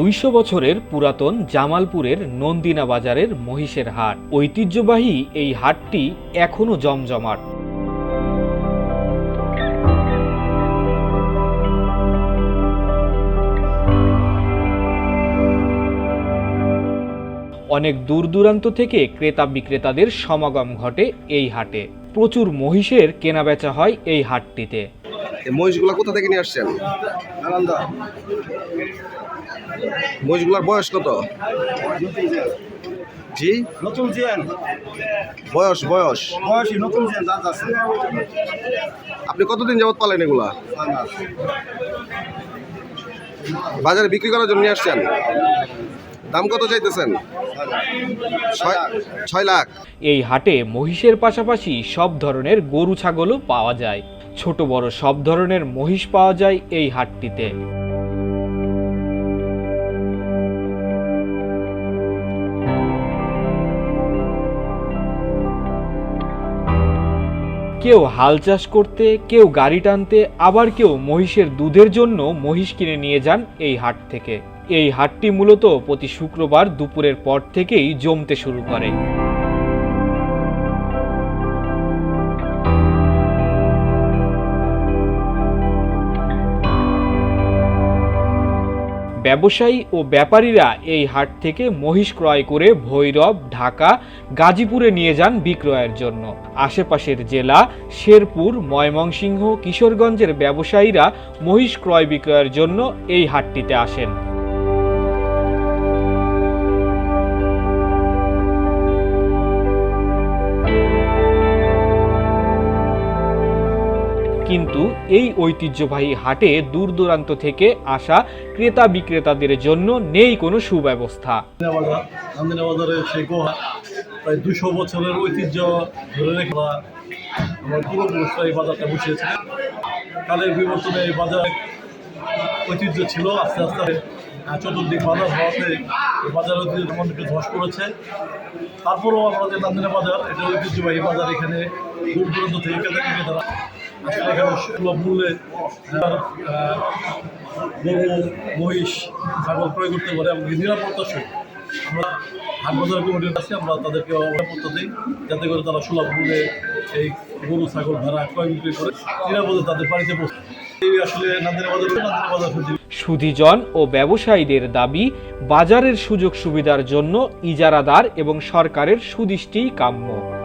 দুইশো বছরের পুরাতন জামালপুরের নন্দিনা বাজারের মহিষের হাট। ঐতিহ্যবাহী এই হাটটি এখনও জমজমাট। অনেক দূর দূরান্ত থেকে ক্রেতা বিক্রেতাদের সমাগম ঘটে এই হাটে। প্রচুর মহিষের কেনাবেচা হয় এই হাটটিতে। মহিষগুলা কোথা থেকে নিয়ে আসছেন? মহিষগুলার বয়স কত? জি? নতুন জেন বয়স বয়স? বয়সী নতুন জেন দাঁত আছে। আপনি কতদিন যাবত পালেন এগুলা? বাজারে বিক্রি করার জন্য নিয়ে আসছেন? দাম কত চাইতেছেন? ছয় ছয় লাখ। এই হাটে মহিষের পাশাপাশি সব ধরনের গরু ছাগলও পাওয়া যায়। ছোট বড় সব ধরনের মহিষ পাওয়া যায় এই হাটটিতে। কেউ হাল চাষ করতে, কেউ গাড়ি টানতে, আবার কেউ মহিষের দুধের জন্য মহিষ কিনে নিয়ে যান এই হাট থেকে। এই হাটটি মূলত প্রতি শুক্রবার দুপুরের পর থেকেই জমতে শুরু করে। ব্যবসায়ী ও ব্যাপারীরা এই হাট থেকে মহিষ ক্রয় করে ভৈরব, ঢাকা, গাজীপুরে নিয়ে যান বিক্রয়ের জন্য। আশেপাশের জেলা শেরপুর, ময়মনসিংহ, কিশোরগঞ্জের ব্যবসায়ীরা মহিষ ক্রয় বিক্রয়ের জন্য এই হাটটিতে আসেন। কিন্তু এই ঐতিহ্যবাহী হাটে দূর দূরান্ত থেকে আসা ক্রেতা বিক্রেতাদের জন্য নেই কোনো সুব্যবস্থা। প্রায় দুশো বছরের ঐতিহ্য ধরে রেখে আমার পূর্বপুরুষরা এই বাজারটা বসিয়েছে। কালের বিবর্তনে এই বাজার ঐতিহ্য ছিল, আস্তে আস্তে চতুর্দিক বাজার হওয়াতে বাজার ঐতিহ্য আমাদেরকে ধস করেছে তারপরেও আমরা যে নান্দিনা বাজার, এটা ঐতিহ্যবাহী বাজার এখানে দূর দূরান্ত থেকে ক্রেতা বিক্রেতারা আসলে এখানে সুলভ মূল্যে আহ, গরু মহিষ ছাগল ক্রয় করতে পারে আমরা কমিটির কাছে আমরা তাদেরকে নিরাপত্তা দিই যাতে করে তারা সুলভ মূল্যে এই গরু ছাগল ভেড়া ক্রয় বিক্রি করে নিরাপদে তাদের বাড়িতে সুধিজন ও ব্যবসায়ীদের দাবি বাজারের সুযোগ সুবিধার জন্য ইজারাদার এবং সরকারের সুদৃষ্টিই কাম্য।